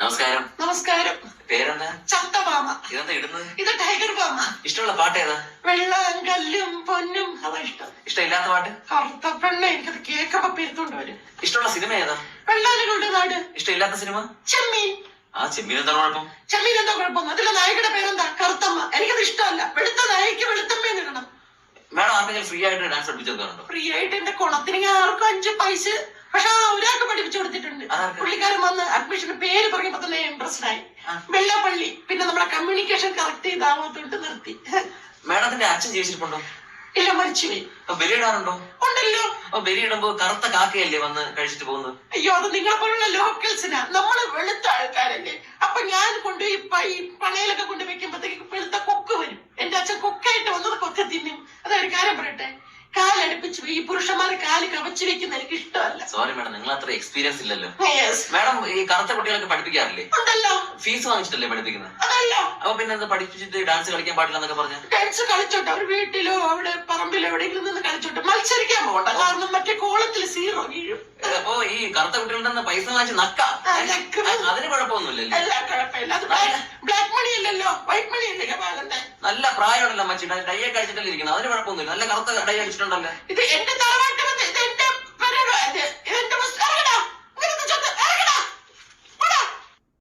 നമസ്കാരം. നമസ്കാരം. പേരെന്താ? ചത്തമാമ. ഇതെന്താ ഇടുന്നത്? ഇത് ടൈഗർ പാമ ഇഷ്ടമുള്ള പാട്ട് ഏതാ? വെള്ളം കല്ലും പൊന്നും. അതാ ഇഷ്ടം. ഇഷ്ടമില്ലാത്ത പാട്ട്? കറുത്ത പെണ്ണ എനിക്കത് കേക്കപ്പ പെരുത്തോണ്ട് വരും. ഇഷ്ടമുള്ള സിനിമ ഏതാ? വെള്ളാലുകളുടെ നാട്. ഇഷ്ടമില്ലാത്ത സിനിമ? ചെമ്മീൻ. ആ ചെമ്മീൻ എന്താണ് കുഴപ്പം? ചെമ്മീൻ എന്താ കുഴപ്പം? അതിലെ നായികയുടെ പേരെന്താ? കറുത്തമ്മ. എനിക്കത് ഇഷ്ടമല്ല. വെളുത്ത നായിക്ക് വെളുത്തമ്മേന്ന് ഇടണം മാഡം ആർക്കെങ്കിലും ഫ്രീ ആയിട്ട് ഡാൻസ് പഠിപ്പിച്ചു ഫ്രീ ആയിട്ട് എന്റെ കുളത്തിന് ആർക്കും അഞ്ച് പൈസ പക്ഷെ ഒരാൾക്ക് പഠിപ്പിച്ചു കൊടുത്തിട്ടുണ്ട്? പുള്ളിക്കാരൻ വന്ന് അഡ്മിഷൻ പേര് പറഞ്ഞപ്പോ തന്നെ ഇൻട്രസ്റ്റ് ആയി ആ. വെള്ളപ്പള്ളി. പിന്നെ നമ്മളെ കമ്മ്യൂണിക്കേഷൻ കറക്റ്റ് ചെയ്ത് ആവാത്തോട്ട് നിർത്തി. മാഡത്തിന്റെ അച്ഛൻ ജീവിച്ചിട്ടുണ്ടോ ഇല്ല മരിച്ചുപോയി. ബലിയിടാറുണ്ടോ? ഉണ്ടല്ലോ. ബലിയിടുമ്പോ കറുത്ത കാക്കയല്ലേ വന്ന് കഴിച്ചിട്ട് പോകുന്നത്? അയ്യോ അത് നിങ്ങളെ പോലുള്ള ലോക്കൽസിനാ നമ്മൾ വെളുത്ത ആൾക്കാരല്ലേ. അപ്പൊ ഞാൻ കൊണ്ടുപോയി ഈ പണയിലൊക്കെ കൊണ്ട് വെക്കുമ്പോഴത്തേക്ക് വെളുത്ത കൊക്ക് വരും എന്റെ അച്ഛൻ കൊക്കായിട്ട് വന്നത് കൊക്ക തിന്നും അതൊരു കാര്യം പറയട്ടെ ഈ പുരുഷന്മാരെ കാൽ കവച്ചു വെക്കുന്ന എനിക്ക് ഇഷ്ടമല്ല. സോറി മാഡം നിങ്ങൾ അത്ര എക്സ്പീരിയൻസ് ഇല്ലല്ലോ. മാഡം ഈ കറുത്ത കുട്ടികളൊക്കെ പഠിപ്പിക്കാറില്ലേ? ഉണ്ടല്ലോ. ഫീസ് വാങ്ങിച്ചിട്ടല്ലേ പഠിപ്പിക്കുന്നത്? അതല്ലോ. അപ്പൊ പിന്നെ എന്താ പഠിപ്പിച്ചിട്ട് ഡാൻസ് കളിക്കാൻ പാടില്ല എന്നൊക്കെ പറഞ്ഞു? ഡാൻസ് കളിച്ചോട്ടെ. അവർ വീട്ടിലോ അവിടെ പറമ്പിലോ എവിടെയെങ്കിലും നിന്ന് കളിച്ചോട്ടെ. മത്സരിക്കാൻ പോകണ്ട. കാരണം മറ്റേ കോളത്തിൽ സീറോ വീഴും. അപ്പൊ ഈ കറുത്ത കുട്ടികളുടെ നിന്ന് പൈസ വാങ്ങിച്ച് നക്ക. അതിന് കുഴപ്പമൊന്നുമില്ലല്ലോ. എല്ലാ കുഴപ്പമില്ല. അത് ബ്ലാക്ക് മണി അല്ലല്ലോ. വൈറ്റ് മണി കപാലന്റെ നല്ല പ്രായമുണ്ടല്ലോ അമ്മച്ചി ഡയ്യൊക്കെ അടിച്ചിട്ടല്ലേ ഇരിക്കുന്നത്. അതിന് കുഴപ്പമൊന്നുമില്ല. നല്ല കറുത്ത ഡൈ അടിച്ചിട്ടുണ്ടല്ലേ